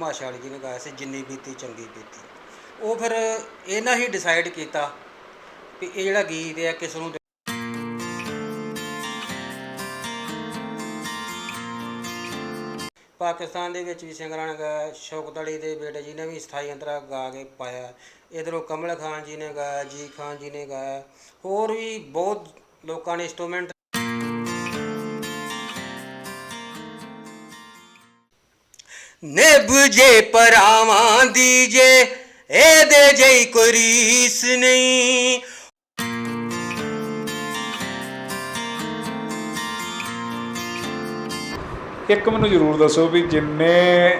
ਤਮਾਸ਼ਾ ਵਾਲੀ ਜੀ ਨੇ ਗਾਇਆ ਸੀ, ਜਿੰਨੀ ਬੀਤੀ ਚੰਗੀ ਬੀਤੀ। ਉਹ ਫਿਰ ਇਹਨਾਂ ਹੀ ਡਿਸਾਈਡ ਕੀਤਾ ਵੀ ਇਹ ਜਿਹੜਾ ਗੀਤ ਹੈ ਕਿਸ ਨੂੰ ਪਾਕਿਸਤਾਨ ਦੇ ਵਿੱਚ ਵੀ ਸਿੰਗਰਾਂ ਨੇ ਗਾਇਆ ਸ਼ੌਕਤ ਅਲੀ ਦੇ ਬੇਟੇ ਜੀ ਨੇ ਵੀ ਸਥਾਈ ਅੰਤਰਾ ਗਾ ਕੇ ਪਾਇਆ। ਇਧਰੋਂ ਕਮਲ ਖਾਨ ਜੀ ਨੇ ਗਾਇਆ, ਜੀ ਖਾਨ ਜੀ ਨੇ ਗਾਇਆ। ਹੋਰ ਵੀ ਬਹੁਤ ਲੋਕਾਂ ਨੇ ਇੰਸਟਰੂਮੈਂਟ ਨਿਭ ਜੇ ਪਰਾਵਾਂ ਦੀ ਜੇ, ਇਹਦੇ ਜਈ ਕੋਈ ਰੀਸ ਨਹੀਂ। ਇੱਕ ਮੈਨੂੰ ਜ਼ਰੂਰ ਦੱਸੋ ਵੀ ਜਿੰਨੇ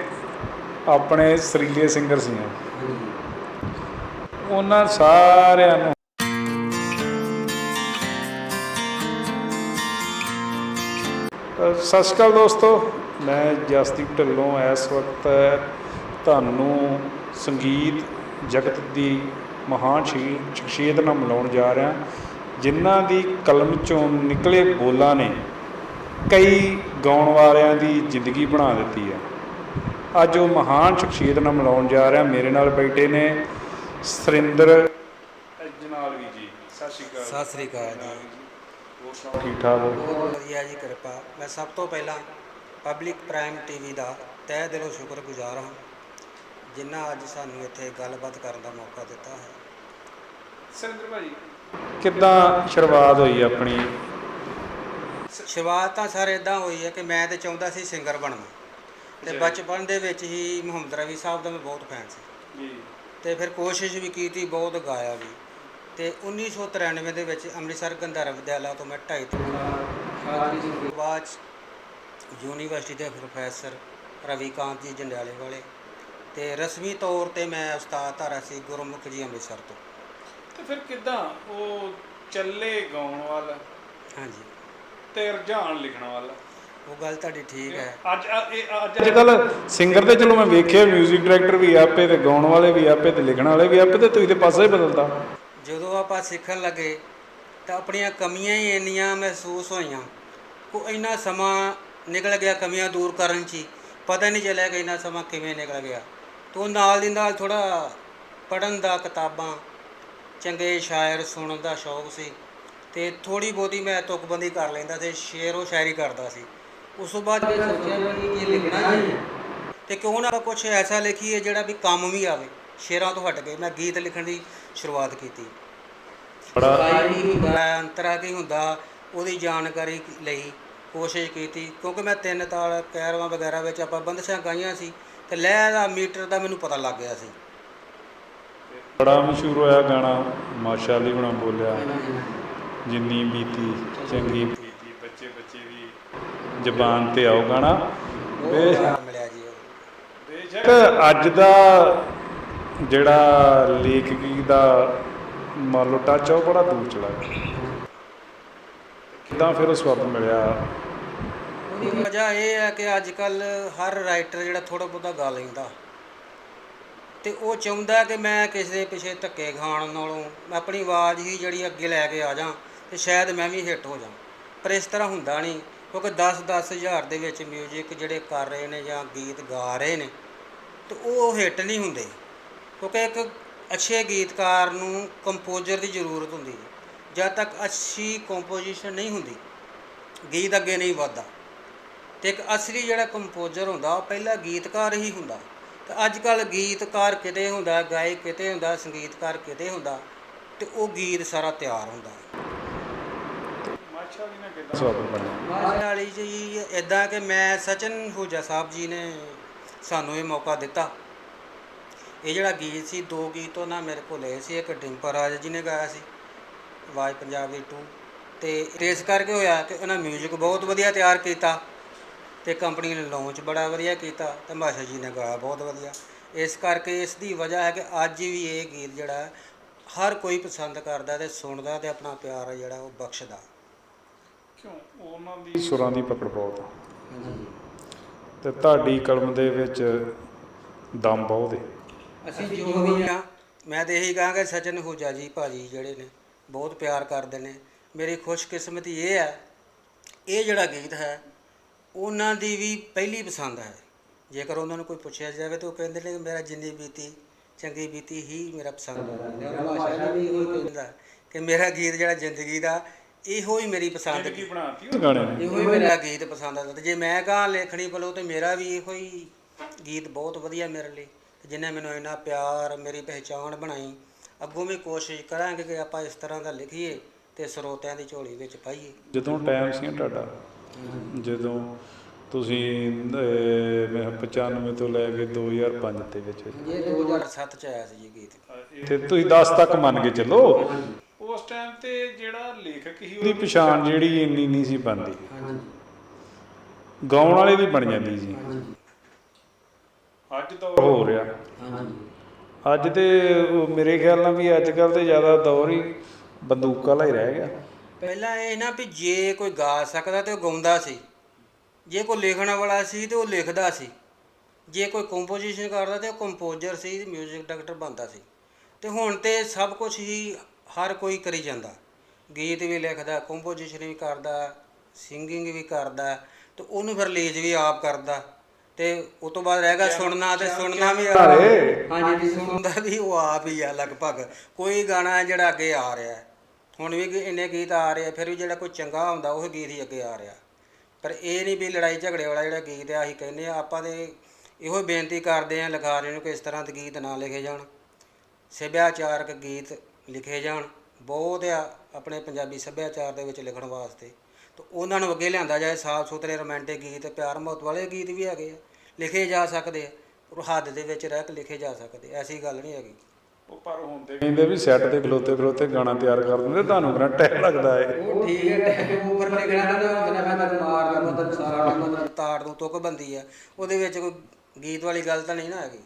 ਆਪਣੇ ਸਰੀਲੇ ਸਿੰਗਰ ਸੀ ਉਹਨਾਂ ਸਾਰਿਆਂ ਨੂੰ ਸਤਿ ਸ਼੍ਰੀ ਅਕਾਲ ਦੋਸਤੋ। ਮੈਂ ਜਸਦੀਪ ਢਿੱਲੋਂ ਇਸ ਵਕਤ ਤੁਹਾਨੂੰ ਸੰਗੀਤ ਜਗਤ ਦੀ ਮਹਾਨ ਸ਼ਖੀ- ਸ਼ਖਸੀਅਤ ਨਾਲ ਮਿਲਾਉਣ ਜਾ ਰਿਹਾ। ਜਿਨ੍ਹਾਂ ਦੀ ਕਲਮ ਚੋਂ ਨਿਕਲੇ ਬੋਲਾਂ ਨੇ ਕਈ ਗਾਉਣ ਵਾਲਿਆਂ ਦੀ ਜ਼ਿੰਦਗੀ ਬਣਾ ਦਿੱਤੀ ਹੈ। ਅੱਜ ਉਹ ਮਹਾਨ ਸ਼ਖਸੀਅਤ ਨਾਲ ਮਿਲਾਉਣ ਜਾ ਰਿਹਾ। ਮੇਰੇ ਨਾਲ ਬੈਠੇ ਨੇ ਸਰਿੰਦਰ ਜਨਾਲਵੀ ਜੀ। ਸਤਿ ਸ਼੍ਰੀ ਅਕਾਲ। ਸਤਿ ਸ੍ਰੀ ਅਕਾਲ ਜੀ। ਹੋਰ ਸੁਣਾਓ ਠੀਕ ਠਾਕ ਹੋ? ਵਧੀਆ ਜੀ ਕਿਰਪਾ। ਮੈਂ ਸਭ ਤੋਂ ਪਹਿਲਾਂ ਪਬਲਿਕ ਪ੍ਰਾਈਮ ਟੀਵੀ ਦਾ ਤਹਿ ਦਿਲੋਂ ਸ਼ੁਕਰਗੁਜ਼ਾਰ ਹਾਂ ਜਿਨ੍ਹਾਂ ਅੱਜ ਸਾਨੂੰ ਇੱਥੇ ਗੱਲਬਾਤ ਕਰਨ ਦਾ ਮੌਕਾ ਦਿੱਤਾ ਹੈ। ਸਰਿੰਦਰ ਭਾਜੀ ਕਿੱਦਾਂ ਸ਼ੁਰੂਆਤ ਹੋਈ ਆਪਣੀ? ਸ਼ੁਰੂਆਤ ਤਾਂ ਸਰ ਇਦਾਂ ਹੋਈ ਹੈ ਕਿ ਮੈਂ ਤੇ ਚਾਹੁੰਦਾ ਸੀ ਸਿੰਗਰ ਬਣਨਾ। ਤੇ। ਬਚਪਨ ਦੇ ਵਿੱਚ ਹੀ ਮੁਹੰਮਦ ਰਫੀ ਸਾਹਿਬ ਦਾ ਮੈਂ ਬਹੁਤ ਫੈਨ ਸੀ। ਜੀ। ਤੇ ਫਿਰ ਕੋਸ਼ਿਸ਼ ਵੀ ਕੀਤੀ ਬਹੁਤ ਗਾਇਆ ਵੀ। ਤੇ 1993 ਦੇ ਵਿੱਚ ਅੰਮ੍ਰਿਤਸਰ ਗੰਧਾਰਾ ਵਿਦਿਆਲਾ ਤੋਂ ਮੈਂ ਢਾਈ ਤੋਂ ਬਾਅਦ ਯੂਨੀਵਰਸਿਟੀ ਦੇ ਪ੍ਰੋਫੈਸਰ ਰਵੀਕਾਂਤ ਜੀ ਜੰਡਿਆਲੇ ਵਾਲੇ ਤੇ ਰਸਮੀ ਤੌਰ ਤੇ ਮੈਂ ਉਸਤਾਦ ਧਾਰਾ ਸੀ ਗੁਰਮੁਖ ਜੀ ਅੰਮ੍ਰਿਤਸਰ ਤੋਂ। ਤੇ ਫਿਰ ਕਿੱਦਾਂ? ਉਹ ਚੱਲੇ ਗਾਉਣ ਵੱਲ ਹਾਂਜੀ। ਤੇ ਰੁਝਾਨ ਲਿਖਣ ਵੱਲ। ਉਹ ਗੱਲ ਤੁਹਾਡੀ ਠੀਕ ਹੈ। ਅੱਜ ਅੱਜ ਕੱਲ ਸਿੰਗਰ ਤੇ ਚਲੋ ਮੈਂ ਵੇਖਿਆ 뮤직 ਡਾਇਰੈਕਟਰ ਵੀ ਆਪੇ ਤੇ ਗਾਉਣ ਵਾਲੇ ਵੀ ਆਪੇ ਤੇ ਲਿਖਣ ਵਾਲੇ ਵੀ ਆਪੇ ਤੇ ਤੁਸੀਂ ਤੇ ਪਾਸਾ ਹੀ ਬਦਲਦਾ ਜਦੋਂ ਆਪਾਂ ਸਿੱਖਣ ਲੱਗੇ ਤਾਂ ਆਪਣੀਆਂ ਕਮੀਆਂ ਹੀ ਇੰਨੀਆਂ ਮਹਿਸੂਸ ਹੋਈਆਂ। ਕੋ ਇੰਨਾ ਸਮਾਂ ਨਿਕਲ ਗਿਆ ਕਮੀਆਂ ਦੂਰ ਕਰਨ 'ਚ ਪਤਾ ਨਹੀਂ ਚੱਲਿਆ ਕਿ ਇੰਨਾ ਸਮਾਂ ਕਿਵੇਂ ਨਿਕਲ ਗਿਆ। ਤੋਂ ਨਾਲ ਦੀ ਨਾਲ ਥੋੜਾ ਪੜਨ ਦਾ ਕਿਤਾਬਾਂ ਚੰਗੇ ਸ਼ਾਇਰ ਸੁਣਨ ਦਾ ਸ਼ੌਕ ਸੀ ਤੇ ਥੋੜੀ ਬਹੁਤੀ ਮੈਂ ਤੁਕਬੰਦੀ ਕਰ ਲੈਂਦਾ ਤੇ ਸ਼ੇਰੋ ਸ਼ਾਇਰੀ ਕਰਦਾ ਸੀ। ਉਸ ਤੋਂ ਬਾਅਦ ਮੈਂ ਸੋਚਿਆ ਵੀ ਇਹ ਲਿਖਣਾ ਹੀ ਹੈ। ਤੇ ਕਿਉਂ ਨਾ ਕੁਝ ਐਸਾ ਲਿਖੀਏ ਜਿਹੜਾ ਵੀ ਕੰਮ ਵੀ ਆਵੇ। ਸ਼ੇਰਾਂ ਤੋਂ ਹਟ ਕੇ ਮੈਂ ਗੀਤ ਲਿਖਣ ਦੀ ਸ਼ੁਰੂਆਤ ਕੀਤੀ। ਬੜਾ ਕੀ ਅੰਤਰਾ ਕੀ ਹੁੰਦਾ ਉਹਦੀ ਜਾਣਕਾਰੀ ਕੀ- ਲਈ ਕੋਸ਼ਿਸ਼ ਕੀਤੀ ਕਿਉਂਕਿ ਮੈਂ ਤਿੰਨ ਤਾਲ ਕੈਰਵਾਂ ਵਗੈਰਾ ਵਿੱਚ ਆਪਾਂ ਬੰਦਸ਼ਾਂ ਗਾਈਆਂ ਸੀ ਤੇ ਲੈਅ ਦਾ ਮੀਟਰ ਦਾ ਮੈਨੂੰ ਪਤਾ ਲੱਗ ਗਿਆ ਸੀ। ਬੜਾ ਮਸ਼ਹੂਰ ਹੋਇਆ ਗਾਣਾ ਮਾਸ਼ਾ ਅਲੀ ਬਣਾ ਬੋਲਿਆ ਜਿੰਨੀ ਬੀਤੀ ਚੰਗੀ ਬੀਤੀ ਬੱਚੇ ਬੱਚੇ ਦੀ ਜ਼ਬਾਨ ਤੇ ਆਓ ਗਾਣਾ। ਮਿਲਿਆ ਜੀ। ਬੇਸ਼ੱਕ ਅੱਜ ਦਾ ਜਿਹੜਾ ਲੇਖਕੀ ਦਾ ਮੰਨ ਲਓ ਟੱਚ ਉਹ ਬੜਾ ਦੂਰ ਚਲਾ ਗਿਆ। ਕਿੱਦਾਂ ਫਿਰ ਉਸ ਵਕਤ ਮਿਲਿਆ। ਉਹਦੀ ਵਜ੍ਹਾ ਇਹ ਹੈ ਕਿ ਅੱਜ ਕੱਲ ਹਰ ਰਾਈਟਰ ਜਿਹੜਾ ਥੋੜਾ ਬਹੁਤਾ ਗਾ ਲੈਂਦਾ। ਤੇ ਉਹ ਚਾਹੁੰਦਾ ਕਿ ਮੈਂ ਕਿਸੇ ਦੇ ਪਿੱਛੇ ਧੱਕੇ ਖਾਣ ਨਾਲੋਂ ਮੈਂ ਆਪਣੀ ਆਵਾਜ਼ ਹੀ ਜਿਹੜੀ ਅੱਗੇ ਲੈ ਕੇ ਆ ਜਾ ਤੇ ਸ਼ਾਇਦ ਮੈਂ ਵੀ ਹਿੱਟ ਹੋ ਜਾ ਪਰ ਇਸ ਤਰ੍ਹਾਂ ਹੁੰਦਾ ਨਹੀਂ, ਕਿਉਂਕਿ 10-10 ਹਜ਼ਾਰ ਦੇ ਵਿੱਚ 뮤직 ਜਿਹੜੇ ਕਰ ਰਹੇ ਨੇ ਜਾਂ ਗੀਤ ਗਾ ਰਹੇ ਨੇ, ਤੇ ਉਹ ਹਿੱਟ ਨਹੀਂ ਹੁੰਦੇ। ਕਿਉਂਕਿ ਇੱਕ ਅੱਛੇ ਗੀਤਕਾਰ ਨੂੰ ਕੰਪੋਜ਼ਰ ਦੀ ਜ਼ਰੂਰਤ ਹੁੰਦੀ ਹੈ। ਜਦ ਤੱਕ ਅੱਛੀ ਕੰਪੋਜੀਸ਼ਨ ਨਹੀਂ ਹੁੰਦੀ ਗੀਤ ਅੱਗੇ ਨਹੀਂ ਵੱਧਦਾ ਤੇ ਇੱਕ ਅਸਲੀ ਜਿਹੜਾ ਕੰਪੋਜ਼ਰ ਹੁੰਦਾ ਉਹ ਪਹਿਲਾ ਗੀਤਕਾਰ ਹੀ ਹੁੰਦਾ। ਤੇ ਅੱਜ ਕੱਲ ਗੀਤਕਾਰ ਕਿਤੇ ਹੁੰਦਾ ਗਾਇਕ ਕਿਤੇ ਹੁੰਦਾ ਸੰਗੀਤਕਾਰ ਕਿਤੇ ਹੁੰਦਾ ਤੇ ਉਹ ਗੀਤ ਸਾਰਾ ਤਿਆਰ ਹੁੰਦਾ। ਮਾਸ਼ਾ ਅਲੀ ਜੀ ਇਦਾਂ ਕਿ ਮੈਂ ਸਚਨ ਹੂਜਾ ਸਾਹਿਬ ਜੀ ਨੇ ਸਾਨੂੰ ਇਹ ਮੌਕਾ ਦਿੱਤਾ। ਇਹ ਜਿਹੜਾ ਗੀਤ ਸੀ ਦੋ ਗੀਤ ਉਹਨਾਂ ਮੇਰੇ ਕੋਲ ਲਏ ਸੀ ਇੱਕ ਡਿੰਪਰ ਰਾਜ ਜੀ ਨੇ ਗਾਇਆ ਸੀ ਆਵਾਜ਼ ਪੰਜਾਬੀ 2 ਤੇ ਇਸ ਕਰਕੇ ਹੋਇਆ ਕਿ ਉਹਨਾਂ 뮤직 ਬਹੁਤ ਵਧੀਆ ਤਿਆਰ ਕੀਤਾ ਤੇ ਕੰਪਨੀ ਨੇ ਲਾਂਚ ਬੜਾ ਵਧੀਆ ਕੀਤਾ ਤੇ ਮਾਸ਼ਾ ਜੀ ਨੇ ਗਾਇਆ ਬਹੁਤ ਵਧੀਆ। ਇਸ ਕਰਕੇ ਇਸ ਦੀ ਵਜ੍ਹਾ ਹੈ ਕਿ ਅੱਜ ਵੀ ਇਹ ਗੀਤ ਜਿਹੜਾ ਹੈ, ਹਰ ਕੋਈ ਪਸੰਦ ਕਰਦਾ ਤੇ ਸੁਣਦਾ ਤੇ ਆਪਣਾ ਪਿਆਰ ਜਿਹੜਾ ਉਹ ਬਖਸ਼ਦਾ। ਕਿਉਂ? ਉਹਨਾਂ ਦੀ ਸੁਰਾਂ ਦੀ ਪਕੜ ਬਹੁਤ ਤੇ ਤੁਹਾਡੀ ਕਲਮ ਦੇ ਵਿੱਚ ਦਮ ਬਹੁਤ ਹੈ ਅਸੀਂ ਜੋ ਵੀ ਆ ਮੈਂ ਤੇ ਇਹੀ ਕਹਾਂਗਾ ਸਚਨ ਹੂਜਾ ਜੀ ਭਾਜੀ ਜਿਹੜੇ ਨੇ। ਬਹੁਤ ਪਿਆਰ ਕਰਦੇ ਨੇ। ਮੇਰੀ ਖੁਸ਼ਕਿਸਮਤੀ ਇਹ ਹੈ ਇਹ ਜਿਹੜਾ ਗੀਤ ਹੈ ਉਹਨਾਂ ਦੀ ਵੀ ਪਹਿਲੀ ਪਸੰਦ ਹੈ। ਜੇਕਰ ਉਹਨਾਂ ਨੂੰ ਕੋਈ ਪੁੱਛਿਆ ਜਾਵੇ ਤਾਂ ਉਹ ਕਹਿੰਦੇ ਨੇ ਕਿ ਮੇਰਾ ਜਿੰਨੀ ਬੀਤੀ ਚੰਗੀ ਬੀਤੀ ਹੀ ਮੇਰਾ ਪਸੰਦ ਹੈ। ਭਾਸ਼ਾ ਵੀ ਇਹੋ ਹੀ ਕਹਿੰਦਾ ਕਿ ਮੇਰਾ ਗੀਤ ਜਿਹੜਾ ਜ਼ਿੰਦਗੀ ਦਾ ਇਹੋ ਹੀ ਮੇਰੀ ਪਸੰਦ ਕੀ ਬਣਾਤੀ ਉਸ ਗਾਣੇ ਨੇ। ਇਹੋ ਹੀ ਮੇਰਾ ਗੀਤ ਪਸੰਦ ਆਉਂਦਾ ਤੇ ਜੇ ਮੈਂ ਕਹਾਂ ਲੇਖਣੀ ਵੱਲੋਂ ਤੇ ਮੇਰਾ ਵੀ ਇਹੋ ਹੀ ਗੀਤ ਬਹੁਤ ਵਧੀਆ ਮੇਰੇ ਲਈ। ਤੇ ਜਿਨੇ ਮੈਨੂੰ ਇੰਨਾ ਪਿਆਰ ਮੇਰੀ ਪਹਿਚਾਣ ਬਣਾਈ। ਅੱਗੋਂ ਵੀ ਕੋਸ਼ਿਸ਼ ਕਰਾਂਗੇ ਕਿ ਆਪਾਂ ਇਸ ਤਰ੍ਹਾਂ ਦਾ ਲਿਖੀਏ ਤੇ ਸਰੋਤਿਆਂ ਦੀ ਝੋਲੀ ਵਿੱਚ ਪਾਈਏ। ਜਦੋਂ ਟਾਈਮ ਸੀ ਤੁਹਾਡਾ ਜਦੋਂ ਤੁਸੀਂ ਅਹ, ਮੈਂ ਕਿਹਾ 95 ਤੋਂ ਲੈ ਕੇ 2005 ਦੇ ਵਿੱਚ ਇਹ 2007 ਚ ਆਇਆ ਸੀ ਜੀ ਗੀਤ। ਤੇ ਤੁਸੀਂ 10 ਤੱਕ ਮੰਨ ਕੇ ਚੱਲੋ। ਉਸ ਟਾਈਮ ਤੇ ਜਿਹੜਾ ਲੇਖਕ ਸੀ ਉਹਦੀ ਪਛਾਣ ਜਿਹੜੀ ਇੰਨੀ ਨਹੀਂ ਸੀ ਬਣਦੀ। ਹਾਂਜੀ। ਗਾਉਣ ਵਾਲੇ ਦੀ ਬਣ ਜਾਂਦੀ ਸੀ। ਹਾਂਜੀ। ਅੱਜ ਤਾਂ ਹੋ ਰਿਹਾ। ਹਾਂਜੀ। ਅੱਜ ਤੇ ਮੇਰੇ ਖਿਆਲ ਨਾਲ ਵੀ ਅੱਜ ਕੱਲ ਤੇ ਜ਼ਿਆਦਾ ਦੌਰ ਹੀ ਬੰਦੂਕਾਂ ਵਾਲਾ ਹੀ ਰਹਿ ਗਿਆ। ਪਹਿਲਾਂ ਇਹ ਨਾ ਵੀ ਜੇ ਕੋਈ ਗਾ ਸਕਦਾ ਤੇ ਉਹ ਗਾਉਂਦਾ ਸੀ। ਜੇ ਕੋਈ ਲਿਖਣ ਵਾਲਾ ਸੀ ਤੇ ਉਹ ਲਿਖਦਾ ਸੀ। ਜੇ ਕੋਈ ਕੰਪੋਜੀਸ਼ਨ ਕਰਦਾ ਤੇ ਉਹ ਕੰਪੋਜ਼ਰ ਸੀ ਮਿਊਜ਼ਿਕ ਡਾਇਰੈਕਟਰ ਬਣਦਾ ਸੀ। ਤੇ ਹੁਣ ਤੇ ਸਭ ਕੁਝ ਹੀ ਹਰ ਕੋਈ ਕਰੀ ਜਾਂਦਾ। ਗੀਤ ਵੀ ਲਿਖਦਾ ਕੰਪੋਜੀਸ਼ਨ ਵੀ ਕਰਦਾ ਸਿੰਗਿੰਗ ਵੀ ਕਰਦਾ ਤੇ ਉਹਨੂੰ ਫਿਰ ਰਿਲੀਜ਼ ਵੀ ਆਪ ਕਰਦਾ। ਤੇ ਉਸ ਤੋਂ ਬਾਅਦ ਰਹਿ ਗਿਆ ਸੁਣਨਾ ਤੇ ਸੁਣਨਾ ਵੀ। ਹਾਂਜੀ ਸੁਣਦਾ ਵੀ ਉਹ ਆਪ ਹੀ ਆ ਲਗਭਗ। ਕੋਈ ਗਾਣਾ ਹੈ ਜਿਹੜਾ ਅੱਗੇ ਆ ਰਿਹਾ ਹੈ। ਹੁਣ ਵੀ ਇੰਨੇ ਗੀਤ ਆ ਰਹੇ ਆ ਫਿਰ ਵੀ ਜਿਹੜਾ ਕੋਈ ਚੰਗਾ ਹੁੰਦਾ ਉਹ ਗੀਤ ਹੀ ਅੱਗੇ ਆ ਰਿਹਾ। ਪਰ ਇਹ ਨਹੀਂ ਵੀ ਲੜਾਈ ਝਗੜੇ ਵਾਲਾ ਜਿਹੜਾ ਗੀਤ ਆ ਅਸੀਂ ਕਹਿੰਦੇ ਆ ਆਪਾਂ ਦੇ ਇਹੋ ਬੇਨਤੀ ਕਰਦੇ ਆ ਲਿਖਾਰੀਆਂ ਨੂੰ ਕਿ ਇਸ ਤਰ੍ਹਾਂ ਦੇ ਗੀਤ ਨਾ ਲਿਖੇ ਜਾਣ। ਸੱਭਿਆਚਾਰਕ ਗੀਤ ਲਿਖੇ ਜਾਣ। ਬਹੁਤ ਆ ਆਪਣੇ ਪੰਜਾਬੀ ਸੱਭਿਆਚਾਰ ਦੇ ਵਿੱਚ ਲਿਖਣ ਵਾਸਤੇ। ਤਾਂ ਉਹਨਾਂ ਨੂੰ ਅੱਗੇ ਲਿਆਂਦਾ ਜਾਏ ਸਾਫ਼ ਸੁਥਰੇ ਰੋਮਾਂਟਿਕ ਗੀਤ ਪਿਆਰ ਮੁਹੱਬਤ ਵਾਲੇ ਗੀਤ ਵੀ ਹੈਗੇ ਆ। ਲਿਖੇ ਜਾ ਸਕਦੇ ਆ ਹੱਦ ਦੇ ਵਿੱਚ ਰਹਿ ਕੇ ਲਿਖੇ ਜਾ ਸਕਦੇ ਐਸੀ ਗੱਲ ਨਹੀਂ ਹੈਗੀ। ਉਹ ਪਰ ਹੁਣ ਤੇ ਕਹਿੰਦੇ ਵੀ ਸੈੱਟ ਤੇ ਖਲੋਤੇ ਖਲੋਤੇ ਗਾਣਾ ਤਿਆਰ ਕਰ ਦਿੰਦੇ ਤੁਹਾਨੂੰ ਕਿਹੜਾ ਟਾਈਮ ਲੱਗਦਾ ਹੈ ਉਹ ਠੀਕ ਹੈ ਉੱਪਰ ਲਿਖਣਾ ਨਾ ਜਨਾ ਮੈਂ ਮਾਰ ਦਾ ਮਤਲਬ ਸਾਰਾ ਮਤਲਬ ਤਾੜ ਨੂੰ ਤੁਕ ਬੰਦੀ ਆ। ਉਹਦੇ ਵਿੱਚ ਕੋਈ ਗੀਤ ਵਾਲੀ ਗੱਲ ਤਾਂ ਨਹੀਂ ਨਾ ਹੈਗੀ।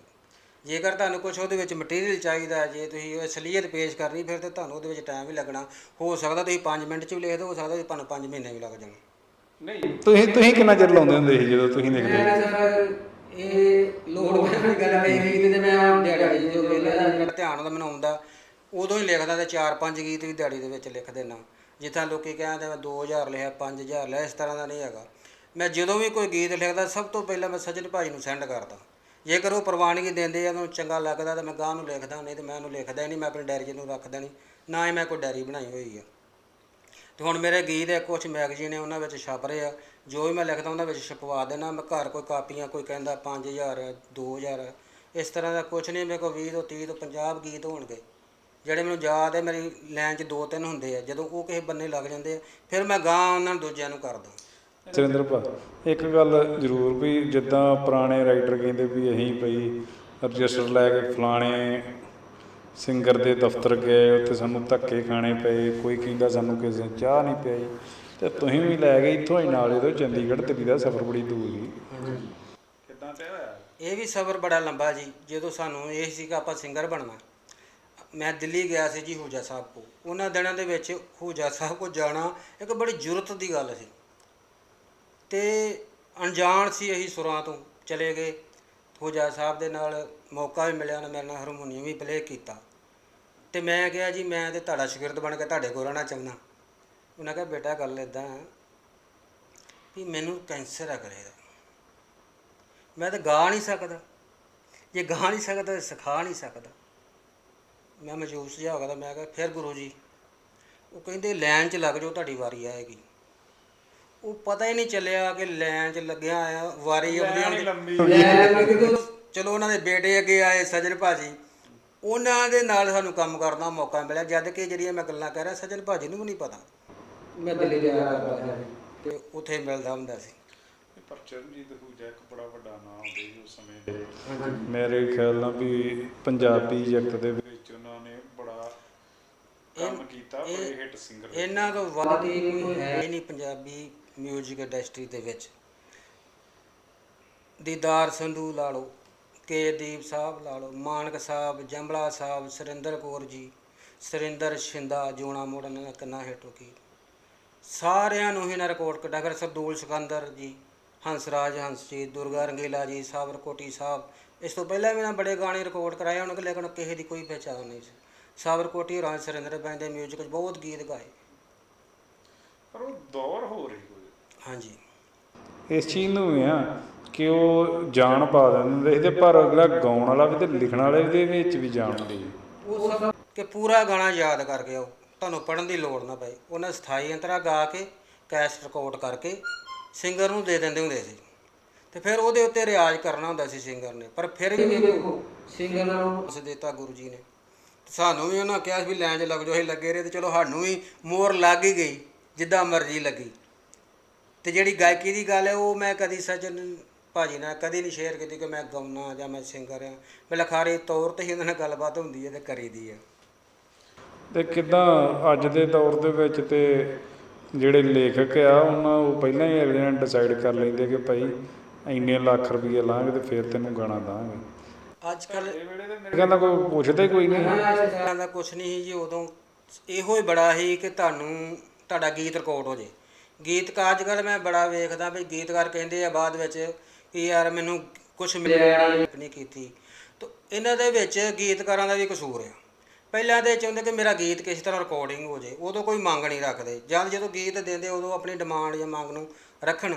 ਜੇਕਰ ਤੁਹਾਨੂੰ ਕੁਝ ਉਹਦੇ ਵਿੱਚ ਮਟੀਰੀਅਲ ਚਾਹੀਦਾ ਹੈ, ਜੇ ਤੁਸੀਂ ਉਹ ਅਸਲੀਅਤ ਪੇਸ਼ ਕਰਨੀ ਫਿਰ ਤੇ ਤੁਹਾਨੂੰ ਉਹਦੇ ਵਿੱਚ ਟਾਈਮ ਵੀ ਲੱਗਣਾ। ਹੋ ਸਕਦਾ ਤੁਸੀਂ 5 ਮਿੰਟ ਚ ਵੀ ਲਿਖ ਦਿਓ ਹੋ ਸਕਦਾ ਤੁਹਾਨੂੰ 5 ਮਹੀਨੇ ਵੀ ਲੱਗ ਜਾਣ। ਨਹੀਂ ਤੁਸੀਂ ਤੁਸੀਂ ਕਿੰਨਾ ਚਿਰ ਲਾਉਂਦੇ ਹੁੰਦੇ ਸੀ ਜਦੋਂ ਤੁਸੀਂ ਲਿਖਦੇ ਸਰ, ਇਹ ਲੋੜ ਵਾਲੀ ਗੱਲ ਹੈ ਗੀਤ ਤੇ ਮੈਂ ਦਿਹਾੜੀ ਜੋ ਵੇਲੇ ਦਾ ਧਿਆਨ ਦਾ ਮੈਨੂੰ ਆਉਂਦਾ ਉਦੋਂ ਹੀ ਲਿਖਦਾ ਤੇ 4-5 ਗੀਤ ਵੀ ਦਿਹਾੜੀ ਦੇ ਵਿੱਚ ਲਿਖ ਦੇਣਾ ਜਿੱਥਾਂ ਲੋਕੀ ਕਹਿੰਦੇ ਮੈਂ 2000 ਲਿਖਿਆ 5000 ਲਿਆ ਇਸ ਤਰ੍ਹਾਂ ਦਾ ਨਹੀਂ ਹੈਗਾ। ਮੈਂ ਜਦੋਂ ਵੀ ਕੋਈ ਗੀਤ ਲਿਖਦਾ, ਸਭ ਤੋਂ ਪਹਿਲਾਂ ਮੈਂ ਸੱਜਣ ਭਾਈ ਨੂੰ ਸੈਂਡ ਕਰਦਾ। ਜੇਕਰ ਉਹ ਪ੍ਰਵਾਨਗੀ ਦਿੰਦੇ ਆ ਮੈਨੂੰ ਚੰਗਾ ਲੱਗਦਾ, ਤਾਂ ਮੈਂ ਗਾਹ ਨੂੰ ਲਿਖਦਾ, ਨਹੀਂ ਤੇ ਮੈਂ ਉਹਨੂੰ ਲਿਖਦਾ ਨਹੀਂ, ਮੈਂ ਆਪਣੀ ਡਾਇਰੀ ਨੂੰ ਰੱਖਦਾ ਨਹੀਂ, ਨਾ ਹੀ ਮੈਂ ਕੋਈ ਡਾਇਰੀ ਬਣਾਈ ਹੋਈ ਆ। ਤੇ ਹੁਣ ਮੇਰੇ ਗੀਤ ਹੈ ਕੁਝ ਮੈਗਜ਼ੀਨ ਹੈ ਉਹਨਾਂ ਵਿੱਚ ਛਪ ਰਹੇ ਆ। ਜੋ ਵੀ ਮੈਂ ਲਿਖਦਾ, ਉਹਨਾਂ ਵਿੱਚ ਛਪਵਾ ਦੇਣਾ ਮੈਂ ਘਰ ਕੋਈ ਕਾਪੀਆਂ, ਕੋਈ ਕਹਿੰਦਾ 5000 2000 ਇਸ ਤਰ੍ਹਾਂ ਦਾ ਕੁਝ ਨਹੀਂ, ਮੇਰੇ ਕੋਲ 20 ਤੋਂ 30 ਤੋਂ 50 ਗੀਤ ਹੋਣਗੇ। ਜਿਹੜੇ ਮੈਨੂੰ ਯਾਦ ਹੈ ਮੇਰੀ ਲਾਈਨ 'ਚ ਦੋ ਤਿੰਨ ਹੁੰਦੇ ਆ। ਜਦੋਂ ਉਹ ਕਿਸੇ ਬੰਨੇ ਲੱਗ ਜਾਂਦੇ ਆ, ਫਿਰ ਮੈਂ ਗਾਂ ਉਹਨਾਂ ਨੂੰ ਦੂਜਿਆਂ ਨੂੰ ਕਰਦਾ। ਸੁਰਿੰਦਰ ਭਾ, ਇੱਕ ਗੱਲ ਜ਼ਰੂਰ ਵੀ ਜਿੱਦਾਂ ਪੁਰਾਣੇ ਰਾਈਟਰ ਕਹਿੰਦੇ ਵੀ ਅਸੀਂ ਭਈ ਰਜਿਸਟਰ ਲੈ ਕੇ ਫਲਾਣੇ ਸਿੰਗਰ ਦੇ ਦਫ਼ਤਰ ਗਏ, ਉੱਥੇ ਸਾਨੂੰ ਧੱਕੇ ਖਾਣੇ ਪਏ, ਕੋਈ ਕਹਿੰਦਾ ਸਾਨੂੰ ਕਿਸੇ ਚਾਹ ਨਹੀਂ ਪਿਆਈ। ਤੇ ਤੁਸੀਂ ਵੀ ਲੈ ਗਏ ਇੱਥੋਂ ਹੀ ਨਾਲ, ਇਹਦੋਂ ਚੰਡੀਗੜ੍ਹ ਦਿੱਲੀ ਦਾ ਸਫ਼ਰ ਬੜੀ ਦੂਰ ਸੀ। ਕਿੱਦਾਂ ਤੈਅ ਹੋਇਆ? ਇਹ ਵੀ ਸਫ਼ਰ ਬੜਾ ਲੰਬਾ ਜੀ, ਜਦੋਂ ਸਾਨੂੰ ਇਹ ਸੀ ਕਿ ਆਪਾਂ ਸਿੰਗਰ ਬਣਨਾ। ਮੈਂ ਦਿੱਲੀ ਗਿਆ ਸੀ ਜੀ ਹੂਜਾ ਸਾਹਿਬ ਕੋ ਉਹਨਾਂ ਦਿਨਾਂ ਦੇ ਵਿੱਚ ਹੂਜਾ ਸਾਹਿਬ ਕੋ ਜਾਣਾ ਇੱਕ ਬੜੀ ਜ਼ਰੂਰਤ ਦੀ ਗੱਲ ਸੀ। ਤੇ ਅਣਜਾਣ ਸੀ ਅਸੀਂ ਸੁਰਾਂ ਤੋਂ ਚਲੇ ਗਏ। ਹੂਜਾ ਸਾਹਿਬ ਦੇ ਨਾਲ ਮੌਕਾ ਵੀ ਮਿਲਿਆ ਨਾ ਮੇਰੇ ਨਾਲ ਹਾਰਮੋਨੀਅਮ ਵੀ ਪਲੇ ਕੀਤਾ। ਤੇ ਮੈਂ ਕਿਹਾ ਜੀ ਮੈਂ ਤੇ ਤੁਹਾਡਾ ਸ਼ਾਗਿਰਦ ਬਣ ਕੇ ਤੁਹਾਡੇ ਕੋਲ ਰਹਿਣਾ ਚਾਹੁੰਦਾ। ਉਹਨਾਂ ਕਿਹਾ ਬੇਟਾ ਗੱਲ ਇਦਾਂ ਵੀ ਮੈਨੂੰ ਕੈਂਸਰ ਹੈ ਗਲੇ ਦਾ। ਮੈਂ ਤਾਂ ਗਾ ਨਹੀਂ ਸਕਦਾ। ਜੇ ਗਾ ਨਹੀਂ ਸਕਦਾ ਤਾਂ ਸਿਖਾ ਨਹੀਂ ਸਕਦਾ। ਮੈਂ ਮਜੂਸ ਜਿਹਾ ਹੋ ਗਿਆ ਤਾਂ ਮੈਂ ਕਿਹਾ ਫਿਰ ਗੁਰੂ ਜੀ ਉਹ ਕਹਿੰਦੇ ਲਾਈਨ 'ਚ ਲੱਗ ਜਾਓ ਤੁਹਾਡੀ ਵਾਰੀ ਆਏਗੀ। ਉਹ ਪਤਾ ਹੀ ਨਹੀਂ ਚੱਲਿਆ ਕਿ ਲਾਈਨ 'ਚ ਲੱਗਿਆ ਆ ਵਾਰੀ ਆਉਂਦੀ ਲੰਬੀ ਲਾਈਨ ਲੱਗੀ ਜਦੋਂ ਚਲੋ ਉਹਨਾਂ ਦੇ ਬੇਟੇ ਅੱਗੇ ਆਏ ਸਜਣ ਭਾਜੀ। ਉਹਨਾਂ ਦੇ ਨਾਲ ਸਾਨੂੰ ਕੰਮ ਕਰਨ ਦਾ ਮੌਕਾ ਮਿਲਿਆ ਜਦ ਕਿ ਜਿਹੜੀਆਂ ਮੈਂ ਗੱਲਾਂ ਕਹਿ ਰਿਹਾ ਸਜਣ ਭਾਜੀ ਨੂੰ ਵੀ ਨਹੀਂ ਪਤਾ। ਮੈਂ ਦਿੱਲੀ ਜਾਇਆ ਕਰਦਾ ਸੀ ਤੇ ਉੱਥੇ ਮਿਲਦਾ ਹੁੰਦਾ ਸੀ। ਪਰ ਚਰਨਜੀਤ ਹੂਜਾ ਇੱਕ ਬੜਾ ਵੱਡਾ ਨਾਮ ਹੁੰਦੇ ਸੀ ਉਸ ਸਮੇਂ ਦੇ। ਮੇਰੇ ਖਿਆਲ ਨਾਲ ਵੀ ਪੰਜਾਬੀ ਜਗਤ ਦੇ ਵਿੱਚ ਉਹਨਾਂ ਨੇ ਬੜਾ ਕੰਮ ਕੀਤਾ ਬੜੇ ਹਿੱਟ ਸਿੰਗਰ ਇਹਨਾਂ ਤੋਂ ਵੱਧ ਕੋਈ ਹੈ ਹੀ ਨਹੀਂ ਪੰਜਾਬੀ 뮤직 ਇੰਡਸਟਰੀ ਦੇ ਵਿੱਚ। ਦੀਦਾਰ ਸੰਧੂ ਲਾ ਲਓ। ਕੇ ਦੀਪ ਸਾਹਿਬ ਲਾ ਲਓ ਮਾਨਕ ਸਾਹਿਬ ਜੰਬਲਾ ਸਾਹਿਬ ਸੁਰਿੰਦਰ ਕੌਰ ਜੀ ਸੁਰਿੰਦਰ ਸ਼ਿੰਦਾ ਜੋਣਾ ਮੋੜ ਇਹਨਾਂ ਦਾ ਕਿੰਨਾ ਹਿੱਟ ਹੋ ਗਈ ਸਾਰਿਆਂ ਨੂੰ ਇਹਨਾਂ ਰਿਕਾਰਡ ਕੱਢਿਆ ਫਿਰ ਸਰਦੂਲ ਸਿਕੰਦਰ ਜੀ ਹੰਸਰਾਜ ਹੰਸ ਜੀ ਦੁਰਗਾ ਰੰਗੀਲਾ ਜੀ ਸਾਬਰ ਕੋਟੀ ਸਾਹਿਬ। ਇਸ ਤੋਂ ਪਹਿਲਾਂ ਵੀ ਇਹਨਾਂ ਬੜੇ ਗਾਣੇ ਰਿਕਾਰਡ ਕਰਾਏ ਉਹਨਾਂ ਲੇਕਿਨ ਕਿਸੇ ਦੀ ਕੋਈ ਪਹਿਚਾਣ ਨਹੀਂ ਸੀ। ਸਾਬਰ ਕੋਟੀ ਰਾਜ ਸੁਰਿੰਦਰ ਬੈਂਡ ਦੇ 뮤직 ਵਿੱਚ ਬਹੁਤ ਗੀਤ ਗਾਏ। ਪਰ ਉਹ ਦੌਰ ਹੋ ਰਹੀ ਕੋਈ। ਹਾਂਜੀ। ਇਸ ਚੀਜ਼ ਨੂੰ ਵੀ ਆ ਕਿ ਉਹ ਜਾਨ ਪਾ ਦਿੰਦੇ ਤੇ ਪਰ ਅਗਲਾ ਗਾਉਣ ਵਾਲਾ ਵੀ ਤੇ ਲਿਖਣ ਵਾਲੇ ਦੇ ਵਿੱਚ ਵੀ ਉਹ ਸਭ ਕਿ ਪੂਰਾ ਗਾਣਾ ਯਾਦ ਕਰਕੇ ਆਓ ਤੁਹਾਨੂੰ ਪੜਨ ਦੀ ਲੋੜ ਨਾ ਪਏ। ਉਹਨਾਂ ਸਥਾਈ ਅੰਤਰਾ ਗਾ ਕੇ ਕੈਸਟ ਰਿਕਾਰਡ ਕਰਕੇ ਸਿੰਗਰ ਨੂੰ ਦੇ ਦਿੰਦੇ ਹੁੰਦੇ ਸੀ। ਤੇ ਫਿਰ ਉਹਦੇ ਉੱਤੇ ਰਿਆਜ਼ ਕਰਨਾ ਹੁੰਦਾ ਸੀ ਸਿੰਗਰ ਨੇ ਪਰ ਫਿਰ ਵੀ ਵੇਖੋ ਸਿੰਗਰ ਨੂੰ ਉਸ ਦਿੱਤਾ ਗੁਰੂ ਜੀ ਨੇ। ਸਾਨੂੰ ਵੀ ਉਹਨਾਂ ਕਿਹਾ ਸੀ ਵੀ ਲੈਣ 'ਚ ਲੱਗ ਜਾਓ ਅਸੀਂ ਲੱਗੇ ਰਹੇ ਤੇ ਚਲੋ ਸਾਨੂੰ ਵੀ ਮੋਰ ਲੱਗ ਹੀ ਗਈ ਜਿੱਦਾਂ ਮਰਜ਼ੀ ਲੱਗੀ। ਤੇ ਜਿਹੜੀ ਗਾਇਕੀ ਦੀ ਗੱਲ ਹੈ ਉਹ ਮੈਂ ਕਦੀ ਸੱਜਣ ਭਾਜੀ ਨਾਲ ਕਦੀ ਨਹੀਂ ਸ਼ੇਅਰ ਕੀਤੀ ਕਿ ਮੈਂ ਗਾਉਣਾ ਜਾਂ ਮੈਂ ਸਿੰਗਰ ਆ। ਮੈਂ ਲਖਾਰੀ ਤੌਰ ਤੇ ਹੀ ਉਹਨਾਂ ਨਾਲ ਗੱਲਬਾਤ ਹੁੰਦੀ ਹੈ ਤੇ ਕਰੀਦੀ ਹੈ। ਤੇ ਕਿਦਾਂ ਅੱਜ ਦੇ ਦੌਰ ਦੇ ਵਿੱਚ ਤੇ ਜਿਹੜੇ ਲੇਖਕ ਆ ਉਹਨਾਂ ਉਹ ਪਹਿਲਾਂ ਹੀ ਅਗਲੇ ਨੇ ਡਿਸਾਈਡ ਕਰ ਲੈਂਦੇ ਕਿ ਭਾਈ ਇੰਨੇ ਲੱਖ ਰੁਪਏ ਲਾਂਗੇ ਤੇ ਫਿਰ ਤੈਨੂੰ ਗਾਣਾ ਦਾਂਗੇ। ਅੱਜ ਕੱਲ ਮੇਰੇ ਕਹਿੰਦਾ ਕੋਈ ਪੁੱਛਦਾ ਹੀ ਕੋਈ ਨਹੀਂ ਤਰ੍ਹਾਂ ਦਾ ਕੁਝ ਨਹੀਂ ਸੀ ਜੀ ਉਦੋਂ ਇਹੋ ਹੀ ਬੜਾ ਸੀ ਕਿ ਤੁਹਾਨੂੰ ਤੁਹਾਡਾ ਗੀਤ ਰਿਕਾਰਡ ਹੋ ਜੇ। ਗੀਤਕਾਰ ਅੱਜ ਕੱਲ ਮੈਂ ਬੜਾ ਵੇਖਦਾ ਵੀ ਗੀਤਕਾਰ ਕਹਿੰਦੇ ਆ ਬਾਅਦ ਵਿੱਚ ਕਿ ਯਾਰ ਮੈਨੂੰ ਕੁਝ ਮਿਲਿਆ ਨਹੀਂ ਕੀਤੀ। ਤਾਂ ਇਹਨਾਂ ਦੇ ਵਿੱਚ ਗੀਤਕਾਰਾਂ ਦਾ ਵੀ ਕਸੂਰ ਆ। ਪਹਿਲਾਂ ਤੇ ਇਹ ਚਾਹੁੰਦੇ ਕਿ ਮੇਰਾ ਗੀਤ ਕਿਸੇ ਤਰ੍ਹਾਂ ਰਿਕਾਰਡਿੰਗ ਹੋ ਜੇ ਉਦੋਂ ਕੋਈ ਮੰਗ ਨਹੀਂ ਰੱਖਦੇ। ਜਦ ਜਦੋਂ ਗੀਤ ਦਿੰਦੇ ਉਦੋਂ ਆਪਣੀ ਡਿਮਾਂਡ ਜਾਂ ਮੰਗ ਨੂੰ ਰੱਖਣ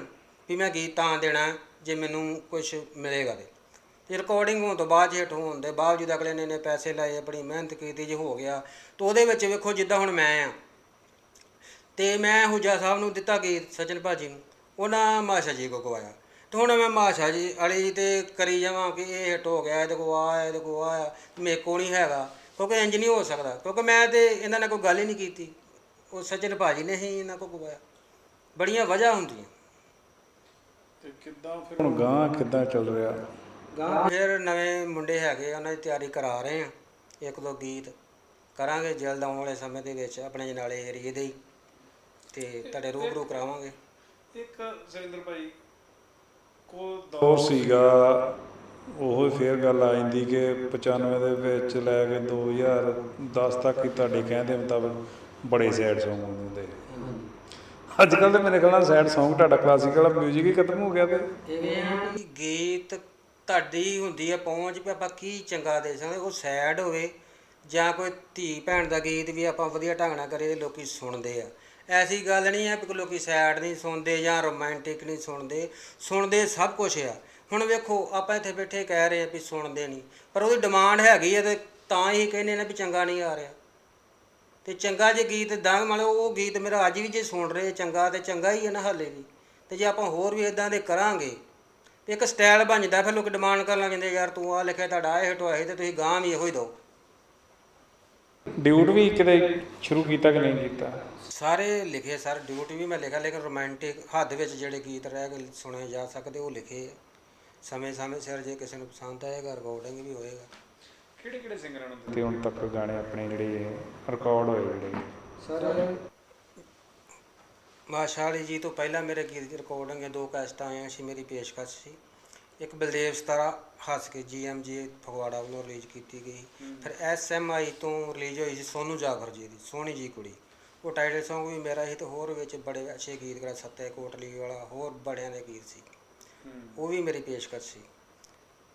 ਵੀ ਮੈਂ ਗੀਤ ਤਾਂ ਦੇਣਾ ਜੇ ਮੈਨੂੰ ਕੁਝ ਮਿਲੇਗਾ ਤੇ। ਤੇ ਰਿਕਾਰਡਿੰਗ ਹੋਣ ਤੋਂ ਬਾਅਦ ਹਿੱਟ ਹੋਣ ਦੇ ਬਾਵਜੂਦ ਅਗਲੇ ਨੇ ਨੇ ਪੈਸੇ ਲਾਏ ਆਪਣੀ ਮਿਹਨਤ ਕੀਤੀ ਜੇ ਹੋ ਗਿਆ ਤਾਂ ਉਹਦੇ ਵਿੱਚ ਵੇਖੋ ਜਿੱਦਾਂ ਹੁਣ ਮੈਂ ਆ। ਤੇ ਮੈਂ ਹੁਜਾ ਸਾਹਿਬ ਨੂੰ ਦਿੱਤਾ ਗੀਤ ਸਚਨ ਭਾਜੀ ਨੂੰ। ਉਹਨਾਂ ਮਾਸ਼ਾ ਜੀ ਕੋ ਗਵਾਇਆ। ਤੇ ਹੁਣ ਮੈਂ ਮਾਸ਼ਾ ਜੀ ਵਾਲੀ ਜੀ ਤੇ ਕਰੀ ਜਾਵਾਂ ਕਿ ਇਹ ਹਿੱਟ ਹੋ ਗਿਆ ਇਹਦੇ ਕੋ ਆ ਇਹਦੇ ਕੋ ਆ ਮੇਰੇ ਕੋ ਨਹੀਂ ਹੈਗਾ। ਕਿਉਂਕਿ ਇੰਜ ਨਹੀਂ ਹੋ ਸਕਦਾ। ਕਿਉਂਕਿ ਮੈਂ ਤੇ ਇਹਨਾਂ ਨਾਲ ਕੋਈ ਗੱਲ ਹੀ ਨਹੀਂ ਕੀਤੀ। ਉਹ ਸਚਨ ਭਾਜੀ ਨੇ ਹੀ ਇਹਨਾਂ ਕੋ ਗਵਾਇਆ ਬੜੀਆਂ ਵਜ੍ਹਾ ਹੁੰਦੀਆਂ। ਤੇ ਕਿੱਦਾਂ ਫਿਰ ਹੁਣ ਗਾਂ ਕਿੱਦਾਂ ਚੱਲ ਰਿਹਾ? ਗਾਂ ਫਿਰ ਨਵੇਂ ਮੁੰਡੇ ਹੈਗੇ ਉਹਨਾਂ ਦੀ ਤਿਆਰੀ ਕਰਾ ਰਹੇ ਆ। ਇੱਕ ਦੋ ਗੀਤ ਕਰਾਂਗੇ ਜਲਦ ਆਉਣ ਵਾਲੇ ਸਮੇਂ ਦੇ ਵਿੱਚ ਆਪਣੇ ਜਨਾਲੇ ਏਰੀਏ ਦੇ ਹੀ। ਤੇ ਤੁਹਾਡੇ ਰੂਬਰੂ ਕਰਾਵਾਂਗੇ। ਇੱਕ ਸੁਰਿੰਦਰ ਭਾਈ ਕੋ ਸੀਗਾ, ਉਹ ਫੇਰ ਗੱਲ ਆ ਜਾਂਦੀ ਕਿ 95 ਦੇ ਵਿੱਚ ਲੈ ਕੇ 2010 ਤੱਕ ਹੀ ਤੁਹਾਡੇ ਕਹਿੰਦੇ ਮੁਤਾਬਕ ਬੜੇ ਸੈਡ Song ਹੁੰਦੇ ਅੱਜ ਕੱਲ ਤੇ ਮੇਰੇ ਖਿਆਲ ਨਾਲ ਸੈਡ Song ਤੁਹਾਡਾ ਕਲਾਸੀਕਲ ਮਿਊਜ਼ਿਕ ਹੀ ਖਤਮ ਹੋ ਗਿਆ ਤੇ। ਇਵੇਂ ਆ ਕਿ ਗੀਤ ਤੁਹਾਡੀ ਹੁੰਦੀ ਆ, ਪਹੁੰਚ ਵੀ ਆਪਾਂ ਕੀ ਚੰਗਾ ਦੇ ਸਕਦੇ, ਉਹ ਸੈਡ ਹੋਵੇ ਜਾਂ ਕੋਈ ਧੀ ਭੈਣ ਦਾ ਗੀਤ ਵੀ ਆਪਾਂ ਵਧੀਆ ਢੰਗ ਨਾਲ ਕਰੇ ਤੇ ਲੋਕੀ ਸੁਣਦੇ ਆ। ਐਸੀ ਗੱਲ ਨਹੀਂ ਹੈ ਕਿ ਲੋਕੀ ਸੈਡ ਨਹੀਂ ਸੁਣਦੇ ਜਾਂ ਰੋਮਾਂਟਿਕ ਨਹੀਂ ਸੁਣਦੇ। ਸੁਣਦੇ ਸਭ ਕੁਝ ਆ। ਹੁਣ ਵੇਖੋ, ਆਪਾਂ ਇੱਥੇ ਬੈਠੇ ਕਹਿ ਰਹੇ ਆ ਵੀ ਸੁਣਦੇ ਨਹੀਂ। ਪਰ ਉਹਦੀ ਡਿਮਾਂਡ ਹੈਗੀ ਆ ਤੇ ਤਾਂ ਹੀ ਕਹਿੰਦੇ ਨੇ ਵੀ ਚੰਗਾ ਨਹੀਂ ਆ ਰਿਹਾ। ਤੇ ਚੰਗਾ ਜੇ ਗੀਤ ਦੰਗ ਮੰਨ ਲਓ ਉਹ ਗੀਤ ਮੇਰਾ ਅੱਜ ਵੀ ਜੇ ਸੁਣ ਰਹੇ ਚੰਗਾ ਤੇ ਚੰਗਾ ਹੀ ਹੈ ਨਾ ਹਾਲੇ ਵੀ। ਤੇ ਜੇ ਆਪਾਂ ਹੋਰ ਵੀ ਇਦਾਂ ਦੇ ਕਰਾਂਗੇ, ਤੇ ਇੱਕ ਸਟਾਈਲ ਬਣ ਜਾਂਦਾ, ਫਿਰ ਲੋਕ ਡਿਮਾਂਡ ਕਰਨ ਲੱਗ ਜਾਂਦੇ, ਯਾਰ ਤੂੰ ਆ ਲਿਖਿਆ, ਤੁਹਾਡਾ ਇਹ ਹਿੱਟ ਹੋਇਆ ਸੀ ਤੇ ਤੁਸੀਂ ਗਾਂ ਵੀ ਇਹੋ ਹੀ ਦਿਓ। ਡਿਊਟ ਵੀ ਕਿਤੇ ਸ਼ੁਰੂ ਕੀਤਾ ਕਿ ਨਹੀਂ ਕੀਤਾ? ਸਾਰੇ ਲਿਖੇ ਸਰ ਡਿਊਟੀ ਵੀ ਮੈਂ ਲਿਖਿਆ ਲੇਕਿਨ ਰੋਮਾਂਟਿਕ ਹੱਦ ਵਿੱਚ ਜਿਹੜੇ ਗੀਤ ਰਹਿ ਗਏ ਸੁਣੇ ਜਾ ਸਕਦੇ ਉਹ ਲਿਖੇ। ਆ। ਸਮੇਂ ਸਮੇਂ ਸਿਰ ਜੇ ਕਿਸੇ ਨੂੰ ਪਸੰਦ ਆਏਗਾ ਰਿਕਾਰਡਿੰਗ ਵੀ ਹੋਏਗਾ। ਕਿਹੜੇ ਕਿਹੜੇ ਸਿੰਗਰਾਂ ਨੂੰ ਦਿੱਤੇ ਹੁਣ ਤੱਕ ਗਾਣੇ ਆਪਣੇ ਜਿਹੜੇ ਰਿਕਾਰਡ ਹੋਏ ਜਿਹੜੇ। ਸਰ ਮਾਸ਼ਾਅੱਲਾ ਜੀ ਤੋਂ ਪਹਿਲਾਂ ਮੇਰੇ ਗੀਤ ਦੀ ਰਿਕਾਰਡਿੰਗ ਹੈ ਦੋ ਕੈਸਟਾਂ ਆਈਆਂ ਸੀ ਮੇਰੀ ਪੇਸ਼ਕਸ਼ ਸੀ। ਇੱਕ ਬਲਦੇਵ ਸਤਾਰਾ ਹੱਸ ਕੇ ਜੀਐਮਜੀ ਫਗਵਾੜਾ ਵੱਲੋਂ ਰਿਲੀਜ਼ ਕੀਤੀ ਗਈ। ਫਿਰ ਐਸਐਮਆਈ ਤੋਂ ਰਿਲੀਜ਼ ਹੋਈ ਸੀ ਸੋਨੂ ਜਾਫਰ ਜੀ ਦੀ ਸੋਹਣੀ ਜੀ ਕੁੜੀ। ਉਹ ਟਾਈਟਲ Song ਵੀ ਮੇਰਾ ਹੀ ਤੇ ਹੋਰ ਵਿੱਚ ਬੜੇ ਅੱਛੇ ਗੀਤ ਕਰਾ ਸੱਤੇ ਕੋਟਲੀ ਵਾਲਾ ਹੋਰ ਬੜਿਆਂ ਦੇ ਗੀਤ ਸੀ। ਉਹ ਵੀ ਮੇਰੀ ਪੇਸ਼ਕਸ਼ ਸੀ।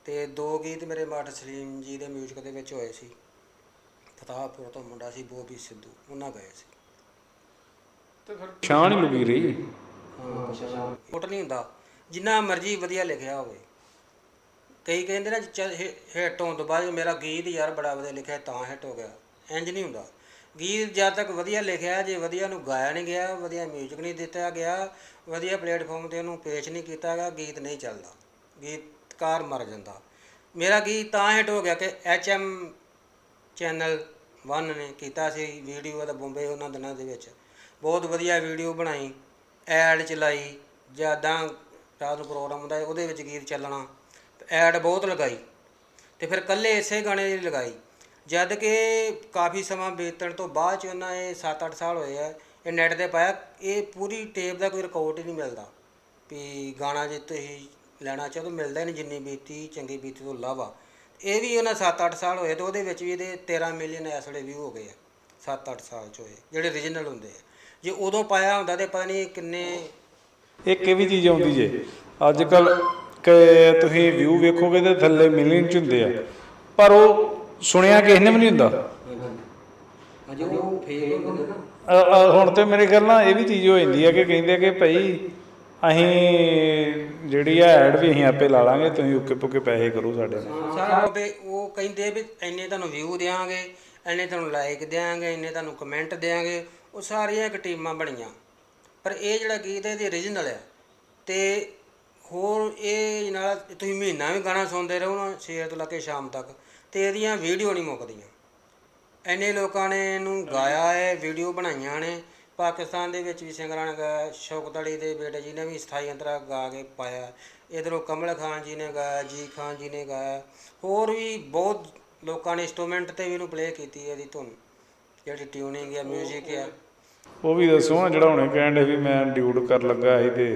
ਤੇ ਦੋ ਗੀਤ ਮੇਰੇ ਮਾਟ ਸਲੀਮ ਜੀ ਦੇ ਮਿਊਜ਼ਿਕ ਦੇ ਵਿੱਚ ਹੋਏ ਸੀ। ਫਤਾਹਪੁਰ ਤੋਂ ਮੁੰਡਾ ਸੀ ਬੋਬੀ ਸਿੱਧੂ ਉਹਨਾਂ ਗਏ ਸੀ। ਤੇ ਫਿਰ ਸ਼ਾਨ ਹੀ ਲੁਕੀ ਰਹੀ। ਕੋਟ ਨਹੀਂ ਹੁੰਦਾ ਜਿੰਨਾ ਮਰਜ਼ੀ ਵਧੀਆ ਲਿਖਿਆ ਹੋਵੇ। ਕਈ ਕਹਿੰਦੇ ਨਾ ਹਿੱਟ ਹੋਣ ਤੋਂ ਬਾਅਦ ਮੇਰਾ ਗੀਤ ਯਾਰ ਬੜਾ ਵਧੀਆ ਲਿਖਿਆ ਤਾਂ ਹਿੱਟ ਹੋ ਗਿਆ। ਇੰਜ ਨਹੀਂ ਹੁੰਦਾ। ਗੀਤ ਜਦ ਤੱਕ ਵਧੀਆ ਲਿਖਿਆ, ਜੇ ਵਧੀਆ ਨੂੰ ਗਾਇਆ ਨਹੀਂ ਗਿਆ, ਵਧੀਆ ਮਿਊਜ਼ਿਕ ਨਹੀਂ ਦਿੱਤਾ ਗਿਆ, ਵਧੀਆ ਪਲੇਟਫਾਰਮ ਤੇ ਉਹਨੂੰ ਪੇਸ਼ ਨਹੀਂ ਕੀਤਾ ਗਿਆ, ਗੀਤ ਨਹੀਂ ਚੱਲਦਾ, ਗੀਤਕਾਰ ਮਰ ਜਾਂਦਾ। ਮੇਰਾ ਗੀਤ ਤਾਂ ਹਿੱਟ ਹੋ ਗਿਆ ਕਿ ਐਚਐਮ ਚੈਨਲ 1 ਨੇ ਕੀਤਾ ਸੀ ਵੀਡੀਓ ਦਾ ਬੰਬੇ ਉਹਨਾਂ ਦਿਨਾਂ ਦੇ ਵਿੱਚ। ਬਹੁਤ ਵਧੀਆ ਵੀਡੀਓ ਬਣਾਈ ਐਡ ਚਲਾਈ ਜ਼ਿਆਦਾ ਰਾਤ ਨੂੰ ਪ੍ਰੋਗਰਾਮ ਹੁੰਦਾ ਉਹਦੇ ਵਿੱਚ ਗੀਤ ਚੱਲਣਾ ਐਡ ਬਹੁਤ ਲਗਾਈ, ਤੇ ਫਿਰ ਕੱਲੇ ਇਸੇ ਗਾਣੇ ਦੀ ਲਗਾਈ। ਜਦ ਕਿ ਕਾਫੀ ਸਮਾਂ ਬੀਤਣ ਤੋਂ ਬਾਅਦ ਚ ਉਹਨਾਂ ਇਹ 7-8 ਸਾਲ ਹੋਏ ਆ, ਇਹ ਨੈਟ ਤੇ ਪਾਇਆ, ਇਹ ਪੂਰੀ ਟੇਪ ਦਾ ਕੋਈ ਰਿਕਾਰਡ ਹੀ ਨਹੀਂ ਮਿਲਦਾ ਵੀ ਗਾਣਾ ਜੇ ਤੁਸੀਂ ਲੈਣਾ ਚਾਹੋ ਤਾਂ ਮਿਲਦਾ ਨਹੀਂ, ਜਿੰਨੀ ਬੀਤੀ ਚੰਗੀ ਬੀਤੀ ਤੋਂ ਇਲਾਵਾ। ਇਹ ਵੀ ਉਹਨਾਂ 7-8 ਸਾਲ ਹੋਏ ਤੇ ਉਹਦੇ ਵਿੱਚ ਵੀ ਇਹਦੇ 13 ਮਿਲੀਅਨ ਇਸ ਵੇਲੇ ਵਿਊ ਹੋ ਗਏ ਆ 7-8 ਸਾਲ ਚ ਹੋਏ, ਜਿਹੜੇ origignal ਹੁੰਦੇ ਆ। ਜੇ ਉਦੋਂ ਪਾਇਆ ਹੁੰਦਾ ਤੇ ਪਤਾ ਨਹੀਂ ਕਿੰਨੇ ਇੱਕ ਇਹ ਵੀ ਚੀਜ਼ ਆਉਂਦੀ ਜੇ? ਅੱਜ ਕੱਲ ਕਿ ਤੁਸੀਂ ਵਿਊ ਵੇਖੋਗੇ ਤੇ ਥੱਲੇ ਮਿਲੀਅਨ ਚ ਹੁੰਦੇ ਆ, ਪਰ ਉਹ ਸੁਣਿਆ ਕਿਸੇ ਨੇ ਵੀ ਨਹੀਂ ਹੁੰਦਾ? ਅਜੇ ਉਹ ਫੇਕ ਹੁੰਦੇ ਨਾ। ਅ- ਅ- ਹੁਣ ਤੇ ਮੇਰੇ ਖਿਆਲ ਨਾਲ ਇਹ ਵੀ ਚੀਜ਼ ਹੋ ਜਾਂਦੀ ਹੈ ਕਿ ਕਹਿੰਦੇ ਆ ਕਿ ਭਾਈ ਅਸੀਂ ਜਿਹੜੀ ਐਡ ਵੀ ਅਸੀਂ ਆਪੇ ਲਾ ਲਾਂਗੇ ਤੁਸੀਂ ਉੱਕੇ ਪੁੱਕੇ ਪੈਸੇ ਕਰੋ ਸਾਡੇ ਨਾਲ। ਸਾਰਾ ਵੀ ਉਹ ਕਹਿੰਦੇ ਵੀ ਇੰਨੇ ਤੁਹਾਨੂੰ ਵਿਊ ਦੇਵਾਂਗੇ ਇੰਨੇ ਤੁਹਾਨੂੰ ਲਾਈਕ ਦੇਵਾਂਗੇ ਇੰਨੇ ਤੁਹਾਨੂੰ ਕਮੈਂਟ ਦੇਵਾਂਗੇ ਉਹ ਸਾਰੀਆਂ ਇੱਕ ਟੀਮਾਂ ਬਣੀਆਂ। ਪਰ ਇਹ ਜਿਹੜਾ ਗੀਤ ਹੈ ਇਹਦੀ origignal ਹੈ ਤੇ ਹੋਰ ਇਹ ਨਾਲ ਤੁਸੀਂ ਮਹੀਨਾ ਵੀ ਗਾਣਾ ਸੁਣਦੇ ਰਹੋ ਨਾ ਸਵੇਰ ਤੋਂ ਲੈ ਕੇ ਸ਼ਾਮ ਤੱਕ। ਤੇ ਇਹਦੀਆਂ ਵੀਡੀਓ ਨਹੀਂ ਮੁੱਕਦੀਆਂ। ਇੰਨੇ ਲੋਕਾਂ ਨੇ ਇਹਨੂੰ ਗਾਇਆ ਹੈ ਵੀਡੀਓ ਬਣਾਈਆਂ ਨੇ। ਪਾਕਿਸਤਾਨ ਦੇ ਵਿੱਚ ਵੀ ਸਿੰਗਰਾਂ ਨੇ ਗਾਇਆ ਸ਼ੌਕਤ ਅਲੀ ਦੇ ਬੇਟੇ ਜੀ ਨੇ ਵੀ ਸਥਾਈ ਅੰਤਰਾ ਗਾ ਕੇ ਪਾਇਆ। ਇਧਰੋਂ ਕਮਲ ਖਾਨ ਜੀ ਨੇ ਗਾਇਆ ਜੀ ਖਾਨ ਜੀ ਨੇ ਗਾਇਆ। ਹੋਰ ਵੀ ਬਹੁਤ ਲੋਕਾਂ ਨੇ ਇੰਸਟਰੂਮੈਂਟ ਤੇ ਵੀ ਇਹਨੂੰ ਪਲੇ ਕੀਤੀ ਹੈ ਇਹਦੀ ਧੁਨ। ਜਿਹੜੀ ਟਿਊਨਿੰਗ ਹੈ 뮤직 ਹੈ। ਉਹ ਵੀ ਦੱਸੋ ਨਾ ਜਿਹੜਾ ਹੁਣੇ ਕਹਿਣ ਦੇ ਵੀ ਮੈਂ ਡਿਊਟ ਕਰ ਲੱਗਾ ਸੀ ਤੇ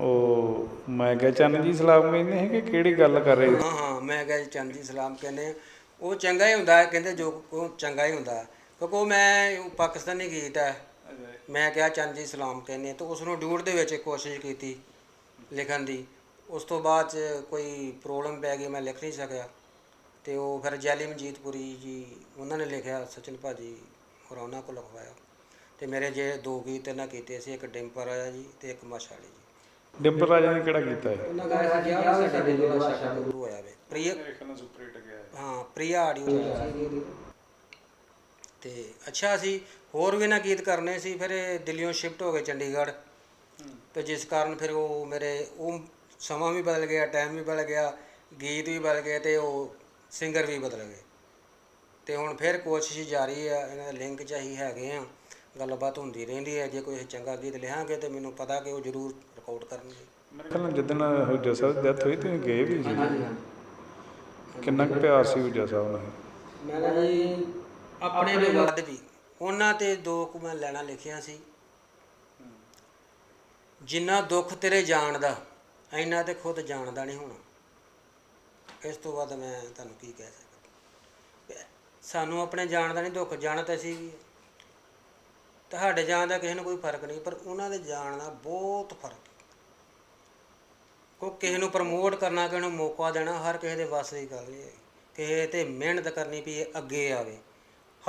ਉਹ ਮੈਂ ਕਿਹਾ, ਚੰਨ ਜੀ, ਸਲਾਮ ਕਹਿੰਦੇ ਸੀ ਕਿ ਕਿਹੜੀ ਗੱਲ ਕਰ ਰਹੇ ਹਾਂ? ਹਾਂ ਮੈਂ ਕਿਹਾ ਜੀ ਚੰਦ ਜੀ, ਸਲਾਮ ਕਹਿੰਦੇ ਆ। ਉਹ ਚੰਗਾ ਹੀ ਹੁੰਦਾ, ਕਹਿੰਦੇ ਜੋ ਕੋ ਚੰਗਾ ਹੀ ਹੁੰਦਾ। ਕਿਉਂਕਿ ਉਹ ਮੈਂ ਪਾਕਿਸਤਾਨੀ ਗੀਤ ਹੈ। ਮੈਂ ਕਿਹਾ ਚੰਦ ਜੀ, ਸਲਾਮ ਕਹਿੰਦੇ ਤਾਂ ਤੇ ਉਸ ਨੂੰ ਡਿਊਟ ਦੇ ਵਿੱਚ ਕੋਸ਼ਿਸ਼ ਕੀਤੀ ਲਿਖਣ ਦੀ। ਉਸ ਤੋਂ ਬਾਅਦ 'ਚ ਕੋਈ ਪ੍ਰੋਬਲਮ ਪੈ ਗਈ, ਮੈਂ ਲਿਖ ਨਹੀਂ ਸਕਿਆ। ਤੇ ਉਹ ਫਿਰ ਜੈਲੀ ਮਨਜੀਤਪੁਰੀ ਜੀ, ਉਹਨਾਂ ਨੇ ਲਿਖਿਆ, ਸਚਿਨ ਭਾਜੀ ਹੋਰਾਂ ਉਹਨਾਂ ਕੋਲ ਲਿਖਵਾਇਆ। ਤੇ ਮੇਰੇ ਜੇ ਦੋ ਗੀਤ ਇਹਨਾਂ ਕੀਤੇ ਸੀ, ਇੱਕ ਡਿੰਪਰ ਆਇਆ ਜੀ ਤੇ ਇੱਕ ਮਸ਼ਾਲੀ ਜੀ। ਡਿੰਪਲ ਰਾਜਾ ਨੇ ਕਿਹੜਾ ਕੀਤਾ ਹੈ? ਉਹਨਾਂ ਗਾਇਆ ਸੀ ਕਿਹਾ ਸਾਡੇ ਦਿਲ ਦਾ ਸ਼ਬਦ ਹੋਇਆ ਵੇ ਪ੍ਰਿയ ਦੇਖਣਾ ਸੁਪਰ ਹਿੱਟ ਗਿਆ ਹਾਂ। ਪ੍ਰਿਆ ਆਡੀਓ ਤੇ ਅੱਛਾ ਸੀ ਹੋਰ ਵੀ ਨਾ ਗੀਤ ਕਰਨੇ ਸੀ ਫਿਰ ਇਹ ਦਿੱਲੀੋਂ ਸ਼ਿਫਟ ਹੋ ਗਏ ਚੰਡੀਗੜ੍ਹ। ਤੇ ਜਿਸ ਕਾਰਨ ਫਿਰ ਉਹ ਮੇਰੇ ਉਹ ਸਮਾਂ ਵੀ ਬਦਲ ਗਿਆ ਟਾਈਮ ਵੀ ਬਦਲ ਗਿਆ ਗੀਤ ਵੀ ਬਦਲ ਗਏ ਤੇ ਉਹ ਸਿੰਗਰ ਵੀ ਬਦਲ ਗਏ। ਤੇ ਹੁਣ ਫਿਰ ਕੋਸ਼ਿਸ਼ ਜਾਰੀ ਹੈ ਇਹਨਾਂ ਦੇ ਲਿੰਕ ਚ ਅਸੀਂ ਹੈਗੇ ਆ। ਗੱਲਬਾਤ ਹੁੰਦੀ ਰਹਿੰਦੀ ਹੈ ਜੇ ਕੋਈ ਚੰਗਾ ਗੀਤ ਲਿਆਂਗੇ ਤੇ ਮੈਨੂੰ ਪਤਾ ਕਿ ਉਹ ਜ਼ਰੂਰ ਰਿਕਾਰਡ ਕਰਨਗੇ। ਮੇਰੇ ਖਿਆਲ ਨਾਲ ਜਿੱਦਣ ਹੁਜਾ ਸਾਹਿਬ ਦੀ ਡੈਥ ਹੋਈ ਤੁਸੀਂ ਗਏ ਵੀ ਸੀ ਕਿੰਨਾ ਕੁ ਪਿਆਰ ਸੀ ਹੁਜਾ ਸਾਹਿਬ ਨਾਲ ਮੈਂ ਕਿਹਾ ਜੀ ਆਪਣੇ ਦੇ ਵੱਧ ਵੀ ਉਹਨਾਂ ਤੇ ਦੋ ਕੁ ਮੈਂ ਲੈਣਾ ਲਿਖਿਆ ਸੀ। ਜਿੰਨਾ ਦੁੱਖ ਤੇਰੇ ਜਾਣ ਦਾ ਐਨਾ ਤੇ ਖੁਦ ਜਾਣਦਾ ਨਹੀਂ ਹੋਣਾ। ਇਸ ਤੋਂ ਬਾਅਦ ਮੈਂ ਤੁਹਾਨੂੰ ਕੀ ਕਹਿ ਸਕਦਾ? ਸਾਨੂੰ ਆਪਣੇ ਜਾਣ ਦਾ ਨਹੀਂ ਦੁੱਖ ਜਾਣ ਤਾਂ ਸੀ ਵੀ ਤੁਹਾਡੇ ਜਾਣ ਦਾ ਕਿਸੇ ਨੂੰ ਕੋਈ ਫ਼ਰਕ ਨਹੀਂ, ਪਰ ਉਹਨਾਂ ਦੇ ਜਾਣ ਦਾ ਬਹੁਤ ਫ਼ਰਕ ਹੈ। ਕੋ ਕਿਸੇ ਨੂੰ ਪ੍ਰਮੋਟ ਕਰਨਾ, ਕਿਸੇ ਨੂੰ ਮੌਕਾ ਦੇਣਾ, ਹਰ ਕਿਸੇ ਦੇ ਵੱਸ ਦੀ ਗੱਲ ਨਹੀਂ ਹੈ। ਕਿਸੇ ਤੇ ਮਿਹਨਤ ਕਰਨੀ ਵੀ ਇਹ ਅੱਗੇ ਆਵੇ।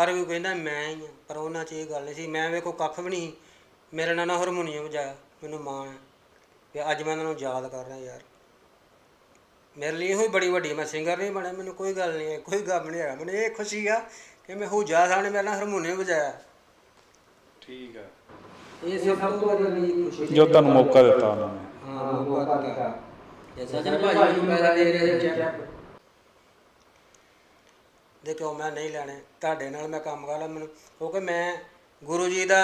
ਹਰ ਕੋਈ ਕਹਿੰਦਾ, ਮੈਂ ਹੀ ਹਾਂ, ਪਰ ਉਹਨਾਂ 'ਚ ਇਹ ਗੱਲ ਨਹੀਂ ਸੀ। ਮੈਂ ਵੇਖੋ ਕੱਖ ਵੀ ਨਹੀਂ ਮੇਰੇ ਨਾਲ ਨਾ ਹਾਰਮੋਨੀਅਮ ਵਜਾਇਆ, ਮੈਨੂੰ ਮਾਣ ਹੈ। ਕਿ ਅੱਜ ਮੈਂ ਉਹਨਾਂ ਨੂੰ ਯਾਦ ਕਰ ਰਿਹਾ ਯਾਰ। ਮੇਰੇ ਲਈ ਇਹੋ ਹੀ ਬੜੀ ਵੱਡੀ, ਮੈਂ ਸਿੰਗਰ ਨਹੀਂ ਬਣਿਆ, ਮੈਨੂੰ ਕੋਈ ਗੱਲ ਨਹੀਂ ਹੈ, ਕੋਈ ਗਮ ਨਹੀਂ ਹੈਗਾ। ਮੈਨੂੰ ਇਹ ਖੁਸ਼ੀ ਆ ਕਿ ਮੈਂ ਹੁਜਾ ਸਾਹਿਬ ਨੇ ਮੇਰੇ ਨਾਲ ਹਾਰਮੋਨੀਅਮ ਵਜਾਇਆ। ਠੀਕ ਆ। ਇਹ ਸਭ ਤੋਂ ਵੱਡੀ ਖੁਸ਼ੀ ਜੋ ਤੁਹਾਨੂੰ ਮੌਕਾ ਦਿੱਤਾ ਉਹਨਾਂ ਨੇ। ਹਾਂ ਮੌਕਾ ਦਿੱਤਾ। ਜੇ ਸਜਣ ਭਾਜੀ ਨੂੰ ਪੈਸਾ ਦੇ ਰਹੇ ਚੈੱਕ ਦੇਖੋ ਮੈਂ ਨਹੀਂ ਲੈਣੇ। ਤੁਹਾਡੇ ਨਾਲ ਮੈਂ ਕੰਮ ਕਰ ਲਾ। ਮੈਨੂੰ ਕਿਉਂਕਿ ਮੈਂ ਗੁਰੂ ਜੀ ਦਾ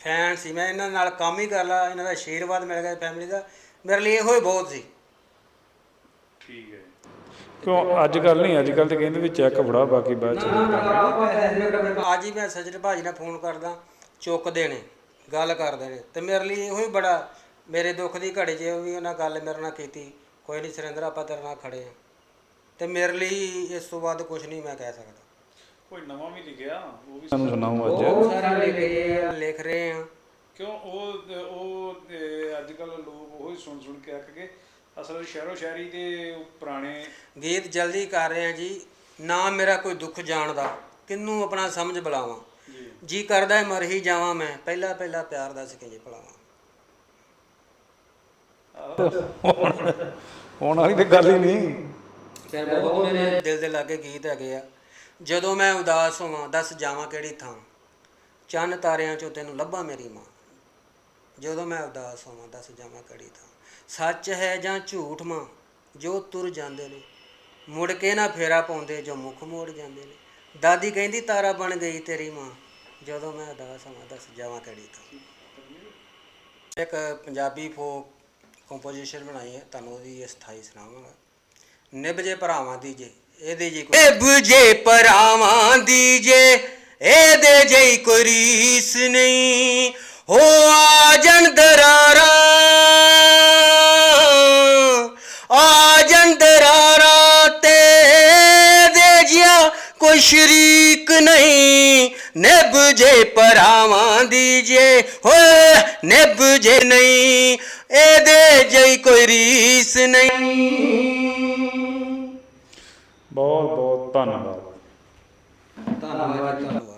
ਫੈਨ ਸੀ। ਮੈਂ ਇਹਨਾਂ ਨਾਲ ਕੰਮ ਹੀ ਕਰ ਲਾ। ਇਹਨਾਂ ਦਾ ਆਸ਼ੀਰਵਾਦ ਮਿਲ ਗਿਆ ਫੈਮਿਲੀ ਦਾ। ਮੇਰੇ ਲਈ ਇਹੋ ਹੀ ਬਹੁਤ ਸੀ। ਠੀਕ ਹੈ ਕਿਉਂ? ਅੱਜ ਕੱਲ ਨਹੀਂ ਅੱਜ ਕੱਲ ਤੇ ਕਹਿੰਦੇ ਵੀ ਚੈੱਕ ਫੜਾ ਬਾਕੀ ਬਾਅਦ ਚ। ਅੱਜ ਹੀ ਮੈਂ ਸਜਣ ਭਾਜੀ ਨਾਲ ਫੋਨ ਕਰਦਾ ਚੁੱਕਦੇ ਨੇ ਗੱਲ ਕਰਦੇ ਨੇ। ਤੇ ਮੇਰੇ ਲਈ ਇਹੋ ਹੀ ਬੜਾ ਮੇਰੇ ਦੁੱਖ ਦੀ ਘੜੀ 'ਚ ਵੀ ਉਹਨਾਂ ਗੱਲ ਮੇਰੇ ਨਾਲ ਕੀਤੀ ਕੋਈ ਨਹੀਂ ਸੁਰਿੰਦਰ ਆਪਾਂ ਤੇਰੇ ਨਾਲ ਖੜੇ ਆ ਤੇ ਮੇਰੇ ਲਈ ਇਸ ਤੋਂ ਵੱਧ ਕੁਝ ਨਹੀਂ ਮੈਂ ਕਹਿ ਸਕਦਾ। ਕੋਈ ਨਵਾਂ ਵੀ ਲਿਖਿਆ? ਉਹ ਵੀ ਸਾਨੂੰ ਸੁਣਾਓ ਅੱਜ। ਬਹੁਤ ਸਾਰਾ ਲਿਖ ਰਹੇ ਆ। ਲਿਖ ਰਹੇ ਆ। ਕਿਉਂ? ਉਹ ਉਹ ਅੱਜ ਕੱਲ ਲੋਕ ਉਹ ਹੀ ਸੁਣ ਸੁਣ ਕੇ ਅੱਕ ਗਏ। ਅਸਲ ਸ਼ਹਿਰੋ ਸ਼ਾਇਰੀ ਦੇ ਪੁਰਾਣੇ ਗੀਤ ਜਲਦੀ ਕਰ ਰਹੇ ਆ ਜੀ ਨਾ ਮੇਰਾ ਕੋਈ ਦੁੱਖ ਜਾਣਦਾ ਕਿੰਨੂੰ ਆਪਣਾ ਸਮਝ ਬੁਲਾਵਾਂ? ਜੀ। ਕਰਦਾ ਹੈ ਮਰ ਹੀ ਜਾਵਾਂ ਮੈਂ ਪਹਿਲਾ ਪਹਿਲਾ ਪਿਆਰ ਦਾ ਸਿਕੇ ਭਲਾਵਾਂ। ਹੁਣ ਵਾਲੀ ਤੇ ਗੱਲ ਹੀ ਨਹੀਂ। ਫਿਰ ਬਹੁਤ ਮੇਰੇ ਦਿਲ ਦੇ ਲਾਗੇ ਗੀਤ ਹੈਗੇ ਆ। ਜਦੋਂ ਮੈਂ ਉਦਾਸ ਹੋਵਾਂ ਦੱਸ ਜਾਵਾਂ ਕਿਹੜੀ ਥਾਂ? ਚੰਨ ਤਾਰਿਆਂ ਚੋਂ ਤੈਨੂੰ ਲੱਭਾਂ ਮੇਰੀ ਮਾਂ। ਜਦੋਂ ਮੈਂ ਉਦਾਸ ਹੋਵਾਂ ਦੱਸ ਜਾਵਾਂ ਕਿਹੜੀ ਥਾਂ? ਸੱਚ ਹੈ ਜਾਂ ਝੂਠ ਮਾਂ, ਜੋ ਤੁਰ ਜਾਂਦੇ ਨੇ। ਮੁੜ ਕੇ ਨਾ ਫੇਰਾ ਪਾਉਂਦੇ, ਜੋ ਮੁਖ ਮੋੜ ਜਾਂਦੇ ਨੇ। ਦਾਦੀ ਕਹਿੰਦੀ, ਤਾਰਾ ਬਣ ਗਈ ਤੇਰੀ ਮਾਂ। ਜਦੋਂ ਮੈਂ ਉਦਾਸ ਹੋਵਾਂ ਦੱਸ ਜਾਵਾਂ ਕਿਹੜੀ ਥਾਂ ਇੱਕ ਪੰਜਾਬੀ ਫੋਕ ਕੰਪੋਜੀਸ਼ਨ ਬਣਾਈ ਹੈ, ਤੁਹਾਨੂੰ ਉਹਦੀ ਸਥਾਈ ਸੁਣਾਵਾਂਗਾ। ਨਿਭ ਜੇ ਭਰਾਵਾਂ ਦੀ ਜੇ, ਇਹਦੇ ਜੀ ਨਿਭ ਜੇ ਭਰਾਵਾਂ ਦੀ ਜੇ, ਇਹਦੇ ਜੇ ਕੋਈ ਰੀਸ ਨਹੀਂ। ਹੋ ਆ ਜਨ ਦਰਾਰਾਂ। ਕੋਈ ਸ਼ਰੀਕ ਨਹੀਂ ਨਿਭ ਜੇ ਭਰਾਵਾਂ ਦੀ ਜੇ ਹੋਏ ਨਿਭ ਜੇ ਨਹੀਂ ਇਹਦੇ ਜਈ ਕੋਈ ਰੀਸ ਨਹੀਂ। ਬਹੁਤ ਬਹੁਤ ਧੰਨਵਾਦ ਧੰਨਵਾਦ ਧੰਨਵਾਦ।